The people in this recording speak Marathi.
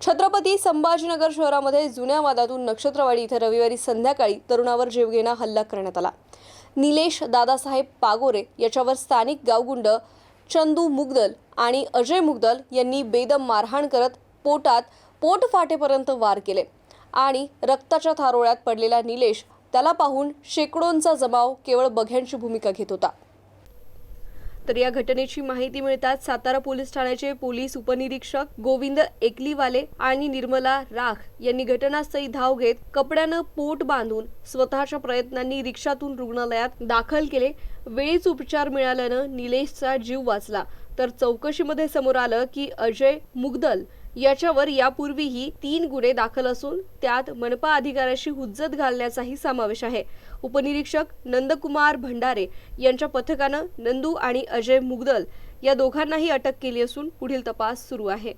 छत्रपती संभाजीनगर शहरामध्ये जुन्या वादातून नक्षत्रवाडी इथे रविवारी संध्याकाळी तरुणावर जीवघेणा हल्ला करण्यात आला. निलेश दादासाहेब पागोरे याच्यावर स्थानिक गावगुंड चंदू मुगदल आणि अजय मुगदल यांनी बेदम मारहाण करत पोटात पोट फाटेपर्यंत वार केले आणि रक्ताच्या थारोळ्यात पडलेला निलेश त्याला पाहून शेकडोंचा जमाव केवळ बघ्यांची भूमिका घेत होता. तर या घटनेची माहिती मिळताच सातारा पोलीस ठाण्याचे पोलीस उपनिरीक्षक गोविंद एकलीवाले आणि निर्मला राख यांनी घटनास्थळी धाव घेत कपड्यानं पोट बांधून स्वतःच्या प्रयत्नांनी रिक्षातून रुग्णालयात दाखल केले. वेळीच उपचार मिळाल्यानं निलेशचा जीव वाचला. तर चौकशीमध्ये समोर आलं की अजय मुगदल याच्यावर यापूर्वीही तीन गुन्हे दाखल असून त्यात मनपा अधिकाऱ्याशी हुज्जत घालण्याचाही समावेश आहे. उपनिरीक्षक नंदकुमार भंडारे यांच्या पथकानं नंदू आणि अजय मुगदल या दोघांनाही अटक केली असून पुढील तपास सुरू आहे.